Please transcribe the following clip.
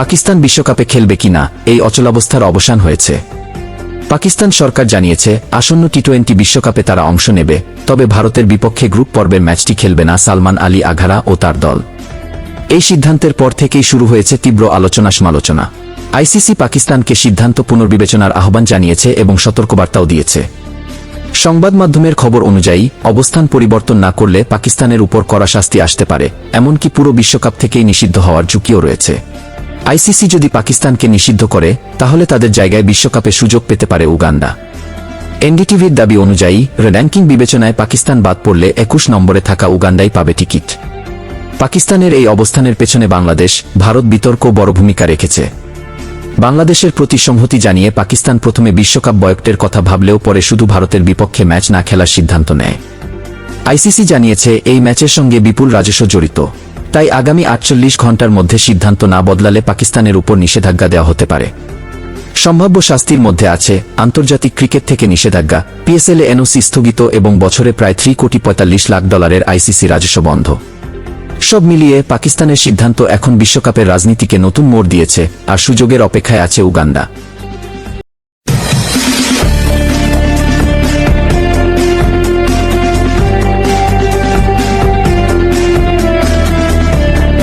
পাকিস্তান বিশ্বকাপে খেলবে কিনা, এই অচলাবস্থার অবসান হয়েছে। পাকিস্তান সরকার জানিয়েছে, আসন্ন টি টোয়েন্টি বিশ্বকাপে তারা অংশ নেবে, তবে ভারতের বিপক্ষে গ্রুপ পর্বের ম্যাচটি খেলবে না সালমান আলী আঘারা ও তার দল। এই সিদ্ধান্তের পর থেকেই শুরু হয়েছে তীব্র আলোচনা সমালোচনা আইসিসি পাকিস্তানকে সিদ্ধান্ত পুনর্বিবেচনার আহ্বান জানিয়েছে এবং সতর্কবার্তাও দিয়েছে। সংবাদ মাধ্যমের খবর অনুযায়ী, অবস্থান পরিবর্তন না করলে পাকিস্তানের উপর কড়া শাস্তি আসতে পারে, এমনকি পুরো বিশ্বকাপ থেকেই নিষিদ্ধ হওয়ার ঝুঁকিও রয়েছে। আইসিসি যদি পাকিস্তানকে নিষিদ্ধ করে, তাহলে তাদের জায়গায় বিশ্বকাপে সুযোগ পেতে পারে উগান্ডা। এনডিটিভির দাবি অনুযায়ী, র্যাঙ্কিং বিবেচনায় পাকিস্তান বাদ পড়লে একুশ নম্বরে থাকা উগান্ডাই পাবে টিকিট। পাকিস্তানের এই অবস্থানের পেছনে বাংলাদেশ, ভারত বিতর্ক বড় ভূমিকা রেখেছে। বাংলাদেশের প্রতি সংহতি জানিয়ে পাকিস্তান প্রথমে বিশ্বকাপ বয়কটের কথা ভাবলেও পরে শুধু ভারতের বিপক্ষে ম্যাচ না খেলার সিদ্ধান্ত নেয়। আইসিসি জানিয়েছে, এই ম্যাচের সঙ্গে বিপুল রাজস্ব জড়িত। তাই আগামী আটচল্লিশ ঘণ্টার মধ্যে সিদ্ধান্ত না বদলালে পাকিস্তানের উপর নিষেধাজ্ঞা দেওয়া হতে পারে। সম্ভাব্য শাস্তির মধ্যে আছে আন্তর্জাতিক ক্রিকেট থেকে নিষেধাজ্ঞা, পিএসএল এনওসি স্থগিত এবং বছরে প্রায় থ্রি কোটি পঁয়তাল্লিশ লাখ ডলারের আইসিসি রাজস্ব বন্ধ। সব মিলিয়ে পাকিস্তানের সিদ্ধান্ত এখন বিশ্বকাপের রাজনীতিকে নতুন মোড় দিয়েছে আর সুযোগের অপেক্ষায় আছে উগান্ডা।